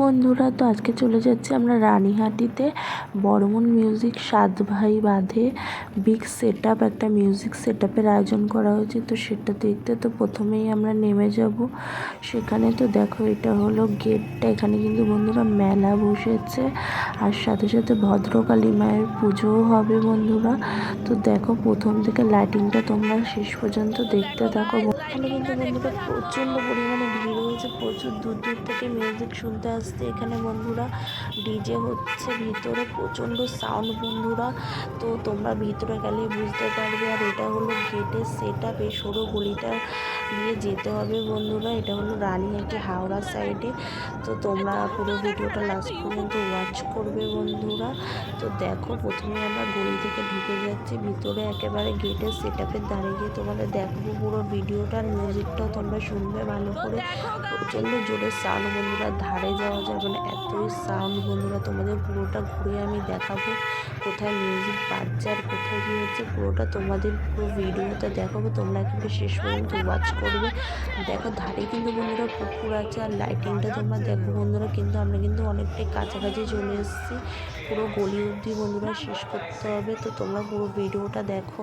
বন্ধুরা, তো আজকে চলে যাচ্ছি আমরা রানীহাটিতে। বর্মন মিউজিক সাত ভাই বাঁধে। বিগ সেট একটা মিউজিক সেট আয়োজন করা হয়েছে, তো সেটা দেখতে তো প্রথমেই আমরা নেমে যাব। সেখানে তো দেখো, এটা হলো গেটটা এখানে কিন্তু বন্ধুরা মেলা বসেছে। আর সাথে সাথে ভদ্রকালী মায়ের পুজোও হবে বন্ধুরা। তো দেখো, প্রথম থেকে লাইটিংটা তোমরা শেষ পর্যন্ত দেখতে থাকো। এখানে কিন্তু বন্ধুরা প্রচণ্ড পরিমাণে হয়েছে, প্রচুর দূর দূর থেকে মিউজিক শুনতে আসছে। এখানে বন্ধুরা ডিজে হচ্ছে ভিতরে, প্রচণ্ড সাউন্ড বন্ধুরা। তো তোমরা ভিতরে গেলে বুঝতে পারবে। আর এটা হলো গেটের সেট আপ এই সরু গলিটা দিয়ে যেতে হবে বন্ধুরা। এটা হলো রানীহাটি হাওড়া সাইডে। তো তোমরা পুরো ভিডিওটা লাস্ট পর্যন্ত ওয়াচ করবে বন্ধুরা। তো দেখো, প্রথমে আমরা গলি থেকে ঢুকে যাচ্ছি। ভিতরে একেবারে গেটের সেট আপের দাঁড়িয়ে গিয়ে তোমাদের দেখব পুরো ভিডিওটার মিউজিকটাও তোমরা শুনবে ভালো করে। প্রচণ্ড জোরে সাউন্ড বন্ধুরা, ধারে যাওয়া যাবে না। এতই সাউন্ড বন্ধুরা, তোমাদের পুরোটা ঘুরে আমি দেখাবো। কোথায় মিউজিক বাজছে আর কোথায় কী হচ্ছে, পুরোটা তোমাদের পুরো ভিডিওটা দেখাবো। তোমরা কিন্তু শেষ পর্যন্ত ওয়াচ করবে। দেখো, ধারে কিন্তু বন্ধুরা পুকুর আছে আর লাইটিংটা তোমরা দেখো বন্ধুরা, কিন্তু আমরা কিন্তু অনেকটাই কাছাকাছি চলে এসেছি। পুরো গলি অবধি বন্ধুরা শেষ করতে হবে। তো তোমরা পুরো ভিডিওটা দেখো।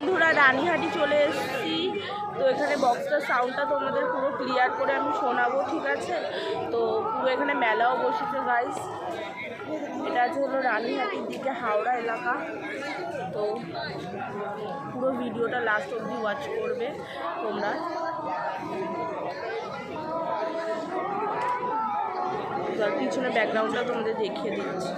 বন্ধুরা রানীহাটি চলে এসেছি। তো এখানে বক্সটার সাউন্ডটা তোমাদের পুরো ক্লিয়ার করে আমি শোনাবো, ঠিক আছে? তো পুরো এখানে মেলাও বসেছে গাইস এটা আছে হলো রানীহাটির দিকে হাওড়া এলাকা। তো পুরো ভিডিওটা লাস্ট অবধি ওয়াচ করবে তোমরা। পিছনে ব্যাকগ্রাউন্ডটা তোমাদের দেখিয়ে দিচ্ছি।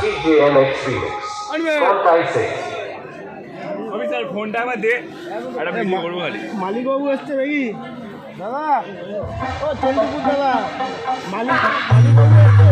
DJ MX. Front I say. আমি স্যার ফোনটা আমার দে। একটা ভিডিও করব খালি। মালিকবাবু আসছে নাকি? দাদা, ও চন্দ্রপুর দাদা। মালিক মালিকবাবু এসছে?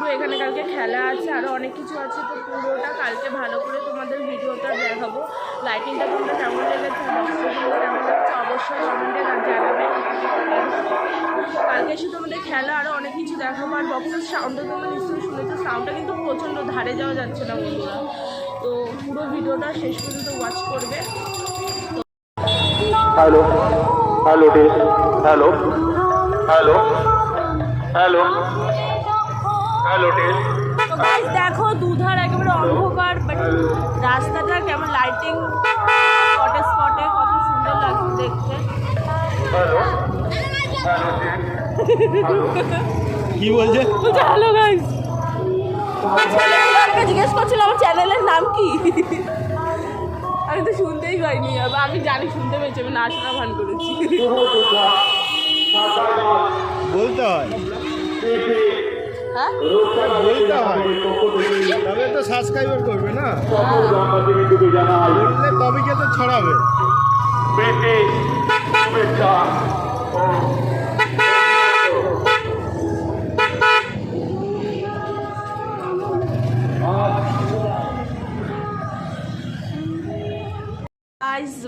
পুরো এখানে কালকে খেলা আছে আরও অনেক কিছু আছে তো পুরোটা কালকে ভালো করে তোমাদের ভিডিওটা দেখাবো লাইটিংটা তোমরা কেমন লেগেছে কেমন লেগেছে অবশ্যই কমেন্টে জানাবে কালকে এসে তোমাদের খেলা আরও অনেক কিছু দেখাবো আর বক্সের সাউন্ডটা তোমরা নিশ্চয়ই শুনেছো সাউন্ডটা কিন্তু প্রচণ্ড ধারে যাওয়া যাচ্ছে না বন্ধুরা তো পুরো ভিডিওটা শেষ পর্যন্ত ওয়াচ করবে Hello. Hello, dear. Hello. Hello. তো গাইস দেখো দুধার একেবারে অন্ধকার বাট রাস্তাটা কেমন লাইটিং স্পটে স্পটে কত সুন্দর লাগছে দেখতে। Hello. Hello, কি বলছে? হ্যালো গাইস চ্যানেলকে জিজ্ঞেস করছিল আমার চ্যানেলের নাম কি? আমি তো শুনতেই পাইনি আবার আমি জানি শুনতে পেয়েছি আমি না শোনা ভান করেছি। বলতে হয়। হ্যাঁ? বলতে হয়। তবে তো সাবস্ক্রাইবার করবে না? বললে তবে কে তো ছড়াবে।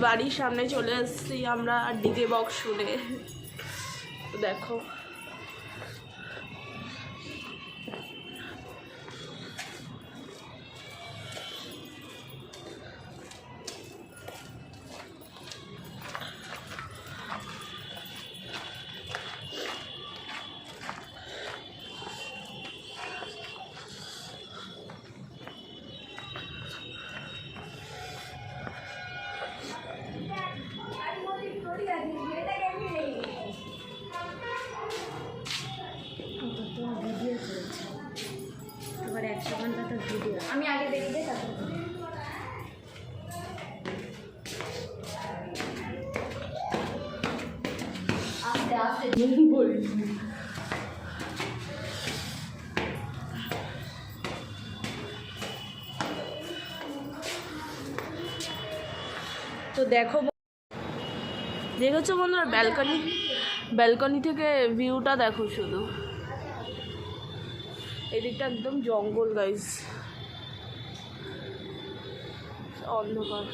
বাড়ির সামনে চলে এসেছি আমরা ডিজে বক্স শুনে তো দেখো আমি আগে দেখবে তারপর আস্তে আস্তে তো দেখো দেখেছ বন্ধুরা, ব্যালকনি ব্যালকনি থেকে ভিউটা দেখো শুধু। এদিকটা একদম জঙ্গল গাইস অন্ধকার।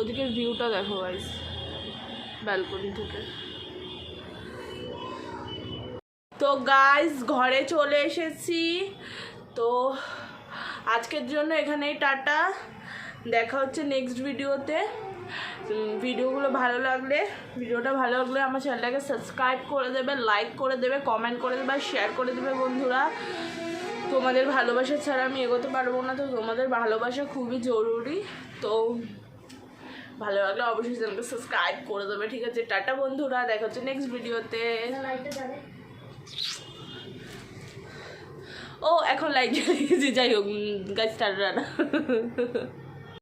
ওদিকের ভিউটা দেখো গাইস ব্যালকনি থেকে। তো গাইস ঘরে চলে এসেছি। তো, আজকের জন্য এখানেই টাটা। দেখা হচ্ছে নেক্সট ভিডিওতে ভিডিওগুলো ভালো লাগলে, ভিডিওটা ভালো লাগলে আমার চ্যানেলটাকে সাবস্ক্রাইব করে দেবে লাইক করে দেবে কমেন্ট করে দেবে শেয়ার করে দেবে বন্ধুরা। তোমাদের ভালোবাসা ছাড়া আমি এগোতে পারব না, তো তোমাদের ভালোবাসা খুবই জরুরি। তো ভালো লাগলে অবশ্যই চ্যানেলকে সাবস্ক্রাইব করে দেবে, ঠিক আছে? টাটা বন্ধুরা, দেখা হচ্ছে নেক্সট ভিডিওতে ও, এখন লাইট জ্বালিয়ে গেছি যাই হোক গাছ টাটা।